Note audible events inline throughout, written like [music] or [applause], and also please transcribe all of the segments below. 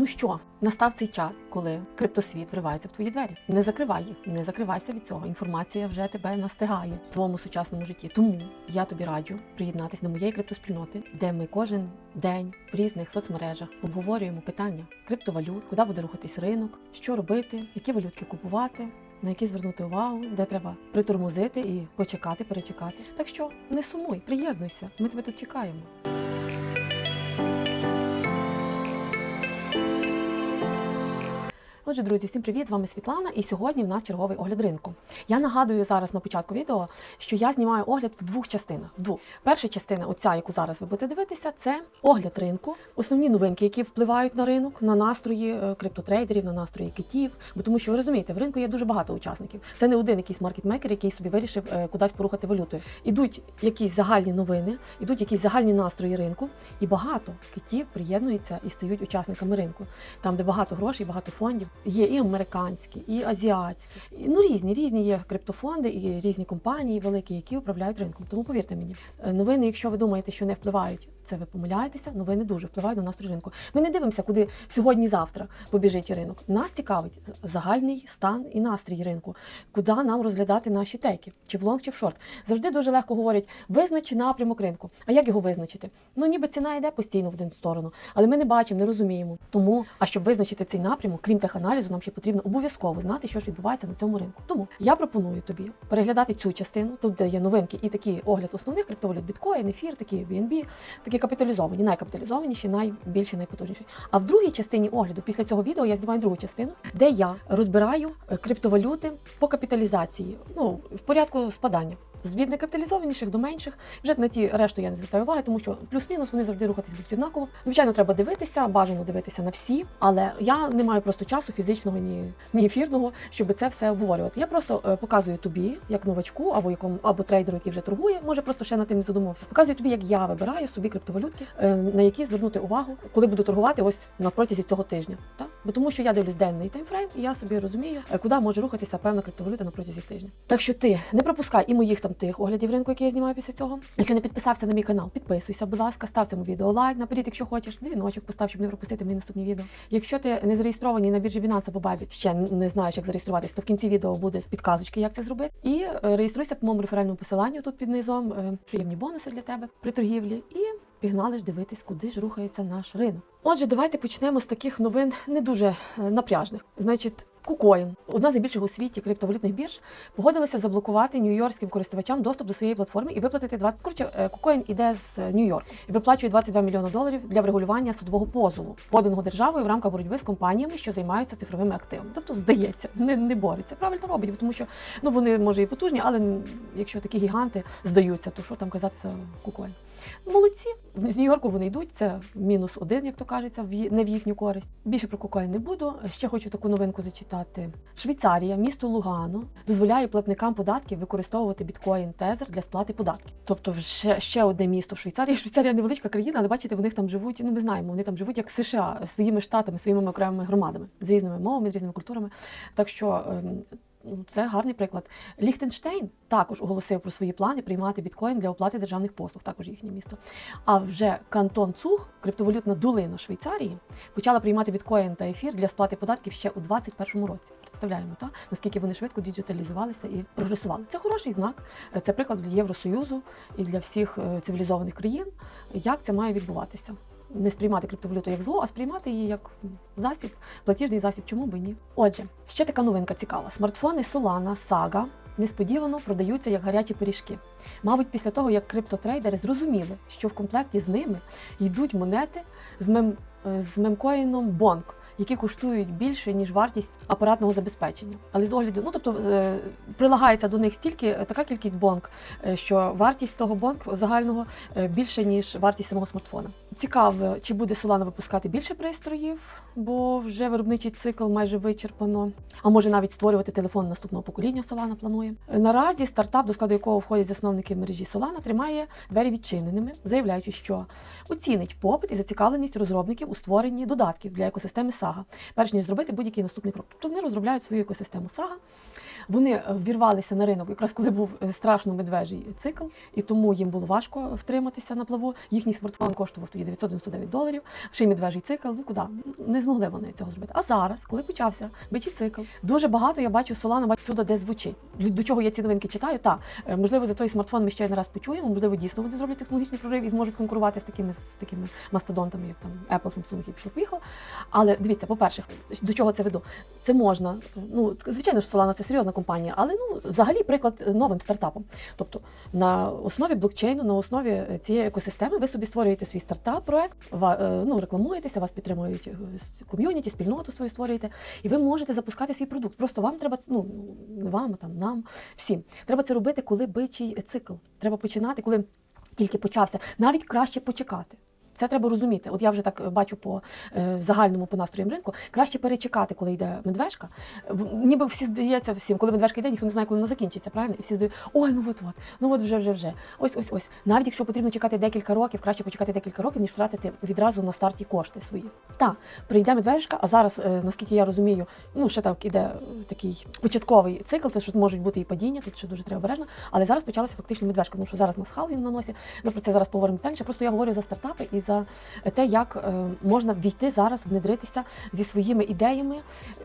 Ну що, настав цей час, коли криптосвіт вривається в твої двері. Не закривай їх, не закривайся від цього. Інформація вже тебе настигає в твоєму сучасному житті. Тому я тобі раджу приєднатися до моєї криптоспільноти, де ми кожен день в різних соцмережах обговорюємо питання криптовалют, куди буде рухатись ринок, що робити, які валютки купувати. На які звернути увагу, де треба притормозити і почекати, перечекати. Так що не сумуй, приєднуйся. Ми тебе тут чекаємо. Отже, друзі, всім привіт! З вами Світлана, і сьогодні в нас черговий огляд ринку. Я нагадую зараз на початку відео, що я знімаю огляд в двох частинах. В двох. Перша частина, оця, яку зараз ви будете дивитися, це огляд ринку, основні новинки, які впливають на ринок, на настрої е, криптотрейдерів, на настрої китів. Бо тому, що ви розумієте, в ринку є дуже багато учасників. Це не один якийсь маркетмейкер, який собі вирішив е, кудись порухати валютою. Ідуть якісь загальні новини, ідуть якісь загальні настрої ринку, і багато китів приєднуються і стають учасниками ринку. Там, де багато грошей, багато фондів. Є і американські, і азіатські. І, ну різні, різні є криптофонди і різні компанії великі, які управляють ринком. Тому повірте мені, е, новини, якщо ви думаєте, що не впливають. Це ви помиляєтеся, новини дуже впливають на настрій ринку. Ми не дивимося, куди сьогодні-завтра побіжить ринок. Нас цікавить загальний стан і настрій ринку, куди нам розглядати наші теки, чи в лонг, чи в шорт. Завжди дуже легко говорять, визначи напрямок ринку. А як його визначити? Ну ніби ціна йде постійно в один сторону, але ми не бачимо, не розуміємо. Тому, а щоб визначити цей напрямок, крім теханалізу, нам ще потрібно обов'язково знати, що ж відбувається на цьому ринку. Тому я пропоную тобі переглядати цю частину, тут де є новинки і такий огляд основних криптовалют, біткоін, ефір, такі BNB, такі капіталізовані, найкапіталізованіші, найбільші, найпотужніші. А в другій частині огляду, після цього відео, я знімаю другу частину, де я розбираю е, криптовалюти по капіталізації, ну в порядку спадання. Від некапіталізованіших до менших. Вже на ті решту я не звертаю уваги, тому що плюс-мінус вони завжди рухатись будуть однаково. Звичайно, треба дивитися, бажано дивитися на всі, але я не маю просто часу фізичного ні, ні ефірного, щоб це все обговорювати. Я просто е, показую тобі, як новачку, або якому або трейдеру, який вже торгує, може просто ще над тим не задумався. Показую тобі, як я вибираю собі криптовалютки, е, на які звернути увагу, коли буду торгувати ось на протязі цього тижня. Бо тому що я дивлюсь денний таймфрейм, і я собі розумію, е, куди може рухатися певна криптовалюта на протязі тижня. Так що ти не пропускай і моїх там тих оглядів ринку, які я знімаю після цього. Якщо не підписався на мій канал, підписуйся, будь ласка, став цьому відео лайк, наперед, якщо хочеш, дзвіночок постав, щоб не пропустити мої наступні відео. Якщо ти не зареєстрований на біржі Binance або Bybit, ще не знаєш, як зареєструватись, то в кінці відео буде підказочки, як це зробити. І е, реєструйся по моєму реферальному посиланню тут під низом. Приємні бонуси для тебе при торгівлі. І пігнали ж дивитись, куди ж рухається наш ринок. Отже, давайте почнемо з таких новин не дуже е, напряжних. Значить, KuCoin, одна з найбільших у світі криптовалютних бірж, погодилася заблокувати нью-йоркським користувачам доступ до своєї платформи і виплатити 20... Коротше, е, KuCoin іде з Нью-Йорку і виплачує 22 мільйони доларів для врегулювання судового позову, поданого державою в рамках боротьби з компаніями, що займаються цифровими активами. Тобто, здається, не, не бореться. Правильно робить, тому що ну вони може і потужні, але якщо такі гіганти здаються, то що там казати за KuCoin? Молодці з Нью-Йорку вони йдуть. Це мінус один, як то кажеться, не в їхню користь. Більше про кокаїн не буду. Ще хочу таку новинку зачитати. Швейцарія, місто Лугано, дозволяє платникам податків використовувати біткоін тезер для сплати податків. Тобто, ще, ще одне місто в Швейцарії. [laughs] Швейцарія невеличка країна, але бачите, в них там живуть. Ну ми знаємо, вони там живуть як США своїми штатами, своїми окремими громадами з різними мовами, з різними культурами. Так що. Це гарний приклад. Ліхтенштейн також оголосив про свої плани приймати біткоін для оплати державних послуг, також їхнє місто. А вже Кантон Цуг, криптовалютна долина Швейцарії, почала приймати біткоін та ефір для сплати податків ще у 2021 році. Представляємо, та наскільки вони швидко діджиталізувалися і прогресували. Це хороший знак. Це приклад для Євросоюзу і для всіх е, цивілізованих країн, як це має відбуватися. Не сприймати криптовалюту як зло, а сприймати її як засіб, платіжний засіб, чому би ні. Отже, ще така новинка цікава: смартфони Solana, Saga несподівано продаються як гарячі пиріжки. Мабуть, після того, як криптотрейдери зрозуміли, що в комплекті з ними йдуть монети з, мем... е, з мемкоїном Bonk, які коштують більше, ніж вартість апаратного забезпечення. Але з огляду, ну тобто е, прилагається до них стільки е, така кількість бонк, що вартість того бонк загального більше, ніж вартість самого смартфона. Цікаво, чи буде Solana випускати більше пристроїв, бо вже виробничий цикл майже вичерпано. А може навіть створювати телефон наступного покоління Solana планує. Наразі стартап, до складу якого входять засновники мережі Solana, тримає двері відчиненими, заявляючи, що оцінить попит і зацікавленість розробників у створенні додатків для екосистеми Saga, перш ніж зробити будь-який наступний крок. Тобто вони розробляють свою екосистему Saga. Вони е, ввірвалися на ринок, якраз коли був е, страшно медвежий цикл, і тому їм було важко втриматися на плаву. Їхній смартфон коштував тоді 999 доларів. Ще й медвежий цикл. Ну куди не змогли вони цього зробити. А зараз, коли почався бичий цикл, дуже багато я бачу Солана, бачу всюди, де звучить. До чого я ці новинки читаю? Та е, можливо, за той смартфон ми ще не раз почуємо. Можливо, дійсно вони зроблять технологічний прорив і зможуть конкурувати з такими з такими мастодонтами, як там Apple, Samsung і пішло поїхало. Але дивіться, по-перше, до чого це веду? Це можна. Ну звичайно, що Solana – це серйозна компанія, але ну взагалі приклад новим стартапом. Тобто на основі блокчейну, на основі е, цієї екосистеми, ви собі створюєте свій стартап, проект, ва- е, ну рекламуєтеся, вас підтримують е, ком'юніті, спільноту свою створюєте, і ви можете запускати свій продукт. Просто вам треба ну не вам, а там нам, всім. Треба це робити, коли бичий цикл. Треба починати, коли тільки почався. Навіть краще почекати. Це треба розуміти. От я вже так бачу по е, загальному по настроям ринку. Краще перечекати, коли йде медвежка. Ніби всі здається всім, коли медвежка йде, ніхто не знає, коли вона закінчиться, правильно? І всі здають, ой, ну от от, ну от вже, вже, вже. Ось, ось, ось. Навіть якщо потрібно чекати декілька років, краще почекати декілька років, ніж втратити відразу на старті кошти свої. Так, прийде медвежка, а зараз, е, наскільки я розумію, ну ще так іде е, такий початковий цикл, це що можуть бути і падіння, тут ще дуже треба обережно. Але зараз почалася фактично медвежка, тому що зараз на схал він наносить. Ми про це зараз поговоримо детальніше. Просто я говорю за стартапи і за те, як е, можна війти зараз, внедритися зі своїми ідеями.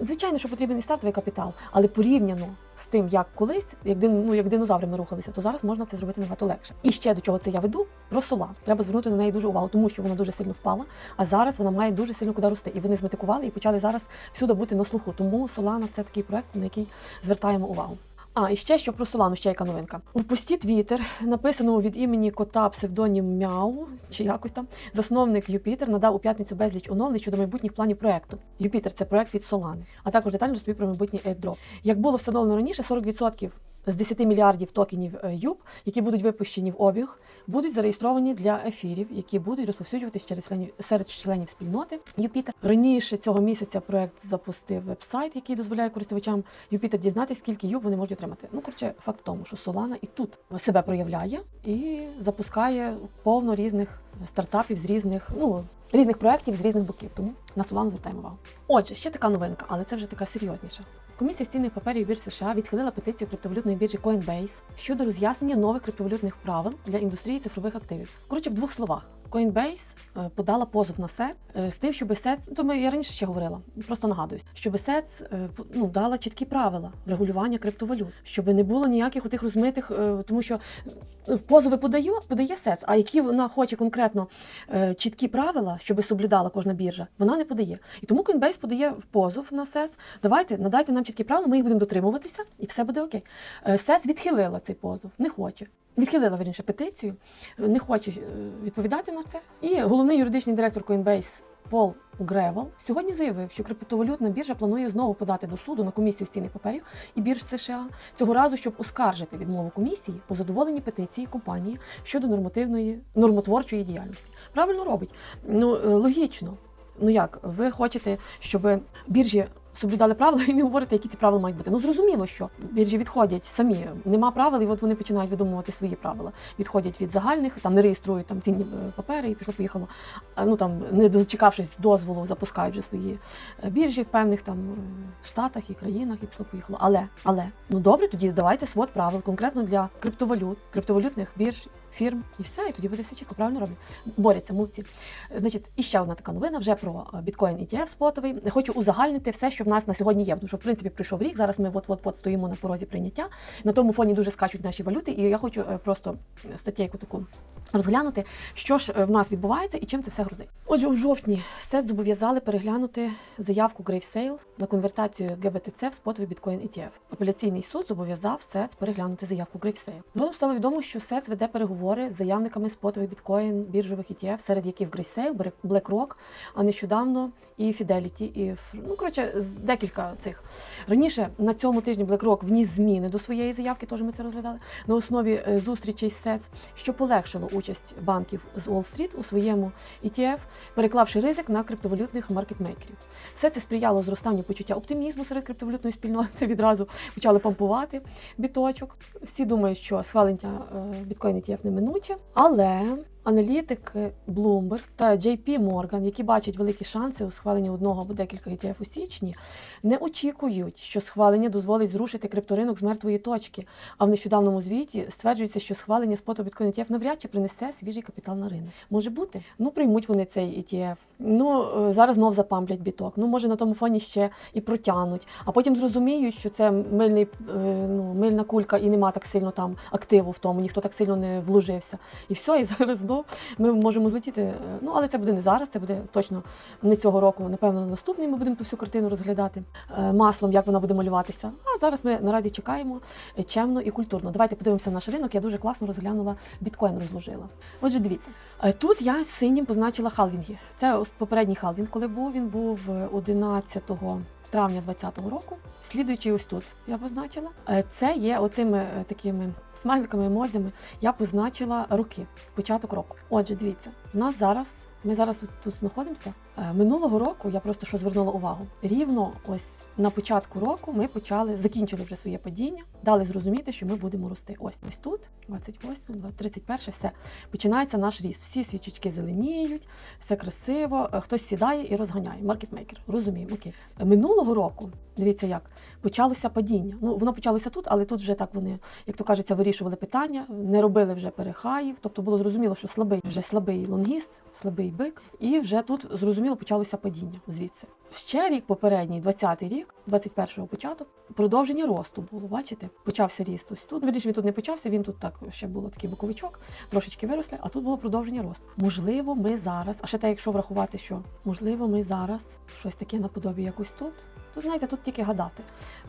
Звичайно, що потрібен і стартовий капітал, але порівняно з тим, як колись, як ну, як динозаври ми рухалися, то зараз можна це зробити набагато легше. І ще до чого це я веду про Solana. Треба звернути на неї дуже увагу, тому що вона дуже сильно впала, а зараз вона має дуже сильно куди рости. І вони зметикували і почали зараз всюди бути на слуху. Тому Solana – це такий проект, на який звертаємо увагу. А, і ще що про Солану, ще яка новинка. У пості Твіттер, написаному від імені кота псевдонім Мяу, чи якось там, засновник Юпітер надав у п'ятницю безліч оновлень щодо майбутніх планів проекту. Юпітер це проект від Солани, а також детально розповів про майбутній airdrop. Як було встановлено раніше, 40% з 10 мільярдів токенів е, ЮП, які будуть випущені в обіг, будуть зареєстровані для ефірів, які будуть розповсюджуватись через членів серед членів спільноти Юпітер. Раніше цього місяця проект запустив веб-сайт, який дозволяє користувачам Юпітер дізнатися, скільки юб вони можуть отримати. Ну коротше, факт в тому, що Solana і тут себе проявляє і запускає повно різних стартапів з різних, ну різних проєктів з різних боків. Тому на Solana звертаємо увагу. Отже, ще така новинка, але це вже така серйозніша. Комісія з цінних паперів бірж США відхилила петицію криптовалютної біржі Coinbase щодо роз'яснення нових криптовалютних правил для індустрії цифрових активів. Коротше, в двох словах. Coinbase е, подала позов на SEC е, з тим, щоб SEC, то ми я раніше ще говорила, просто нагадуюсь, щоб SEC е, ну, дала чіткі правила регулювання криптовалют, щоб не було ніяких отих розмитих, тому що е, позови подає, подає SEC, а які вона хоче конкретно чіткі правила, щоб соблюдала кожна біржа, вона не подає. І тому Coinbase подає позов на SEC, давайте, надайте нам чіткі правила, ми їх будемо дотримуватися, і все буде окей. SEC відхилила цей позов, не хоче. Відхилила вірніше петицію, не хоче е, відповідати на це. І головний юридичний директор Coinbase Пол Гревел сьогодні заявив, що криптовалютна біржа планує знову подати до суду на комісію цінних паперів і бірж США цього разу, щоб оскаржити відмову комісії у задоволенні петиції компанії щодо нормативної нормотворчої діяльності. Правильно робить. Ну е, логічно. Ну як, ви хочете, щоб біржі соблюдали правила і не говорите, які ці правила мають бути. Ну зрозуміло, що біржі відходять самі. Нема правил, і от вони починають видумувати свої правила. Відходять від загальних, там не реєструють там цінні е, папери і пішло поїхало. Ну там не дочекавшись дозволу, запускають вже свої е, біржі в певних там штатах і країнах, і пішло поїхало. Але але ну добре, тоді давайте свод правил конкретно для криптовалют, криптовалютних бірж. Фірм і все, і тоді буде все чітко, правильно роблять. Борються, молодці. Значить, і ще одна така новина вже про е, біткоін ETF спотовий. Хочу узагальнити все, що в нас на сьогодні є. Тому що в принципі прийшов рік. Зараз ми от-от-от стоїмо на порозі прийняття. На тому фоні дуже скачуть наші валюти, і я хочу е, просто статтєйку таку розглянути, що ж е, в нас відбувається і чим це все грузить. Отже, у жовтні СЕЦ зобов'язали переглянути заявку GraveSale на конвертацію GBTC в спотовий біткоін ETF. Апеляційний суд зобов'язав СЕЦ переглянути заявку GraveSale. Згодом стало відомо, що СЕЦ веде переговори з заявниками спотовий біткоін біржових ETF, серед яких GraveSale, BlackRock, а нещодавно і Fidelity, і ну коротше, декілька цих. Раніше на цьому тижні BlackRock вніс зміни до своєї заявки, теж ми це розглядали, на основі е, зустрічей з СЕЦ, що полегшило участь банків з Уолл-стріт у своєму ETF, переклавши ризик на криптовалютних маркетмейкерів. Все це сприяло зростанню почуття оптимізму серед криптовалютної спільноти. Відразу почали помпувати біточок. Всі думають, що схвалення е, біткоін ETF неминуче, але Аналітики Bloomberg та JP Morgan, які бачать великі шанси у схваленні одного або декілька ETF у січні, не очікують, що схвалення дозволить зрушити крипторинок з мертвої точки. А в нещодавному звіті стверджується, що схвалення споту біткоін ETF навряд чи принесе свіжий капітал на ринок. Може бути? Ну приймуть вони цей ETF. Ну е, зараз знов запамплять біток. Ну може на тому фоні ще і протягнуть, а потім зрозуміють, що це мильний е, ну, мильна кулька і нема так сильно там активу в тому, ніхто так сильно не вложився. І все, і [laughs] зараз знов ми можемо злетіти. е, Ну але це буде не зараз, це буде точно не цього року. Напевно, наступний ми будемо ту всю картину розглядати е, маслом, як вона буде малюватися. А зараз ми наразі чекаємо чемно і культурно. Давайте подивимося наш ринок. Я дуже класно розглянула біткоін, розложила. Отже, дивіться, Е, тут я синім позначила халвінги. Це попередній халвінг, коли був. Він був е, 11 травня 2020 року. Слідуючий ось тут я позначила. Е, Це є отими е, такими смайликами, емодзями. Я позначила роки, початок року. Отже, дивіться, у нас зараз. Ми зараз тут знаходимося. Е, Минулого року я просто що звернула увагу. Рівно ось на початку року ми почали закінчили вже своє падіння, дали зрозуміти, що ми будемо рости. Ось ось тут, 28, 20, 31, все починається наш ріст. Всі свічечки зеленіють, все красиво. е, Хтось сідає і розганяє. Маркетмейкер. Розуміємо, окей. Минулого року, дивіться як, почалося падіння. Ну, воно почалося тут, але тут вже так вони, як то кажеться, вирішували питання, не робили вже перехаїв. Тобто було зрозуміло, що слабий вже слабий лонгіст, слабий бик, і вже тут зрозуміло почалося падіння звідси. Ще рік попередній, 20-й рік, 21-го початок, продовження росту було. Бачите, почався ріст ось тут. Вірніше, він тут не почався, він тут так ще було такий боковичок, трошечки виросли, а тут було продовження росту. Можливо, ми зараз, а ще так, якщо врахувати, що можливо, ми зараз щось таке наподобі якось тут. Тут, знаєте, тут тільки гадати.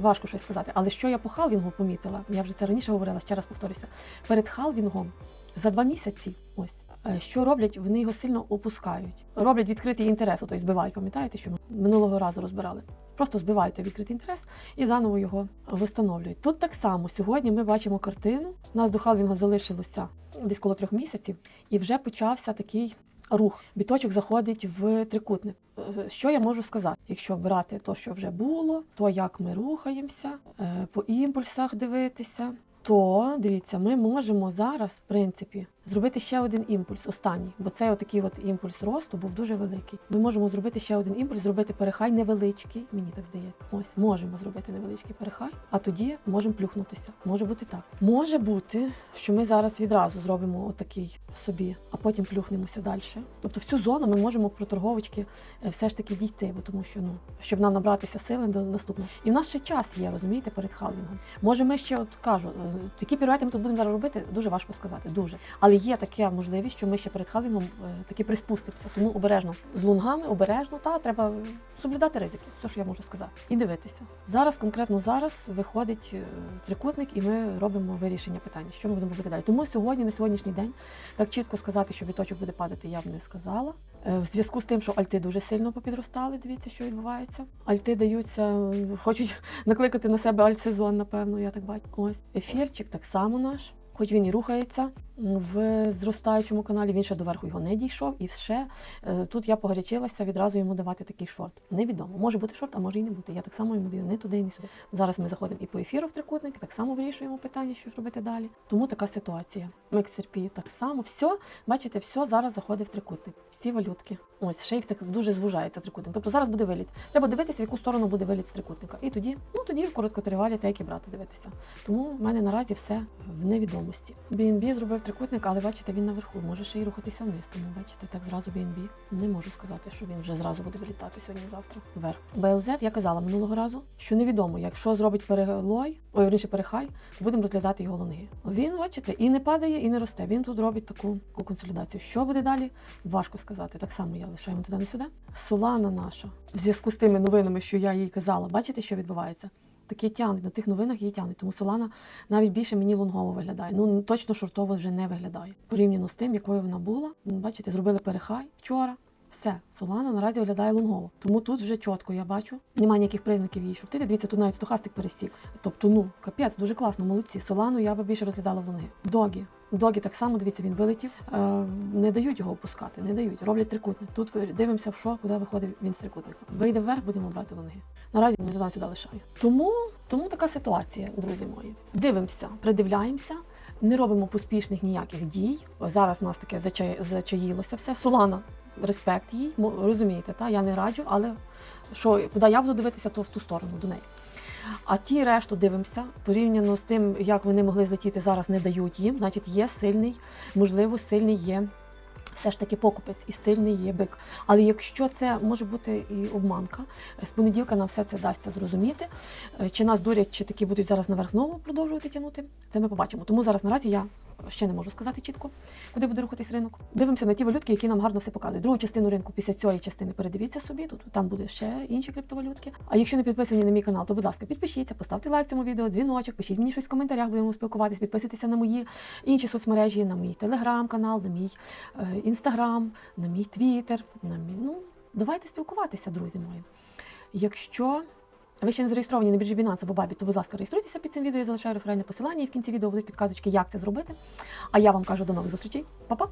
Важко щось сказати. Але що я по халвінгу помітила, я вже це раніше говорила, ще раз повторюся. Перед халвінгом за два місяці, ось що роблять, вони його сильно опускають. Роблять відкритий інтерес, тобто збивають, пам'ятаєте, що ми минулого разу розбирали. Просто збивають той відкритий інтерес і заново його встановлюють. Тут так само сьогодні ми бачимо картину. У нас до халвінгу залишилося десь коло трьох місяців, і вже почався такий рух. Біточок заходить в трикутник. Е, Що я можу сказати? Якщо брати те, що вже було, то як ми рухаємося, е, по імпульсах дивитися, то дивіться, ми можемо зараз, в принципі, зробити ще один імпульс, останній, бо цей отакий от імпульс росту був дуже великий. Ми можемо зробити ще один імпульс, зробити перехай невеличкий, мені так здається. Ось можемо зробити невеличкий перехай, а тоді можемо плюхнутися. Може бути так. Може бути, що ми зараз відразу зробимо отакий собі, а потім плюхнемося далі. Тобто в цю зону ми можемо про торговочки е, все ж таки дійти, бо тому що ну щоб нам набратися сили до наступного. І в нас ще час є, розумієте, перед халвінгом. Може, ми ще от кажу, е, які піруети ми тут будемо зараз робити, дуже важко сказати, дуже. Але є така можливість, що ми ще перед халвінгом е, таки приспустимося. Тому обережно з лунгами, обережно, та треба соблюдати ризики, все, що я можу сказати, і дивитися. Зараз, конкретно зараз, виходить е, трикутник, і ми робимо вирішення питання, що ми будемо робити далі. Тому сьогодні, на сьогоднішній день, так чітко сказати, що біточок буде падати, я б не сказала. Е, В зв'язку з тим, що альти дуже сильно попідростали, дивіться, що відбувається. Альти даються, хочуть [laughs] накликати на себе альтсезон, напевно, я так бачу. Ось ефірчик так само наш. Хоч він і рухається в зростаючому каналі, він ще доверху його не дійшов, і ще е, тут я погорячилася відразу йому давати такий шорт. Невідомо. Може бути шорт, а може і не бути. Я так само йому даю не туди, і не сюди. Зараз ми заходимо і по ефіру в трикутник, так само вирішуємо питання, що ж робити далі. Тому така ситуація. MXRP так само. Все, бачите, все зараз заходить в трикутник. Всі валютки. Ось шейф так дуже звужається трикутник. Тобто зараз буде виліт. Треба дивитися, в яку сторону буде виліт з трикутника. І тоді, ну тоді в короткотривалі те, як і брати дивитися. Тому в мене наразі все в невідомості. BNB зробив трикутник, але бачите, він наверху. Може ще й рухатися вниз. Тому бачите, так зразу BNB. Не можу сказати, що він вже зразу буде вилітати сьогодні-завтра. Вверх. BLZ я казала минулого разу, що невідомо, якщо зробить перелой, ой, вірніше перехай, будемо розглядати його лонги. Він, бачите, і не падає, і не росте. Він тут робить таку, таку консолідацію. Що буде далі? Важко сказати. Так само я лишаємо туди не сюди. Солана наша. В зв'язку з тими новинами, що я їй казала, бачите, що відбувається? Такі тягнуть, на тих новинах її тягнуть. Тому Солана навіть більше мені лонгово виглядає. Ну точно шортово вже не виглядає. Порівняно з тим, якою вона була. Бачите, зробили перехай вчора. Все, Солана наразі виглядає лонгово. Тому тут вже чітко я бачу. Немає ніяких признаків її шортити. Дивіться, тут навіть стохастик пересік. Тобто, ну капець, дуже класно, молодці. Солану я би більше розглядала в лонги. Догі. Догі так само, дивіться, він вилетів. Е, не дають його опускати, не дають. Роблять трикутник. Тут дивимося, в що, куди виходить він з трикутника. Вийде вверх, будемо брати лонги. Наразі не туди сюди лишаю. Тому, тому така ситуація, друзі мої. Дивимося, придивляємося. Не робимо поспішних ніяких дій. Зараз у нас таке зача- зачаїлося все. Солана, респект їй, розумієте, та? я не раджу, але що, куди я буду дивитися, то в ту сторону до неї. А ті решту дивимося, порівняно з тим, як вони могли злетіти зараз, не дають їм. Значить, є сильний, можливо, сильний є все ж таки покупець і сильний є бик. Але якщо це може бути і обманка, з понеділка нам все це дасться зрозуміти. Е, Чи нас дурять, чи такі будуть зараз наверх знову продовжувати тягнути, це ми побачимо. Тому зараз наразі я ще не можу сказати чітко, куди буде рухатись ринок. Дивимося на ті валютки, які нам гарно все показують. Другу частину ринку після цієї частини передивіться собі. Тут там буде ще інші криптовалютки. А якщо не підписані на мій канал, то будь ласка, підпишіться, поставте лайк цьому відео, дзвіночок, пишіть мені щось в коментарях, будемо спілкуватись, підписуйтеся на мої інші соцмережі, на мій телеграм-канал, на мій е, інстаграм, на мій твіттер. На мій, ну, давайте спілкуватися, друзі мої. Якщо ви ще не зареєстровані на біржі Binance або Bybit, то, будь ласка, реєструйтеся під цим відео, я залишаю реферальне посилання, і в кінці відео будуть підказочки, як це зробити. А я вам кажу до нових зустрічей. Па-па!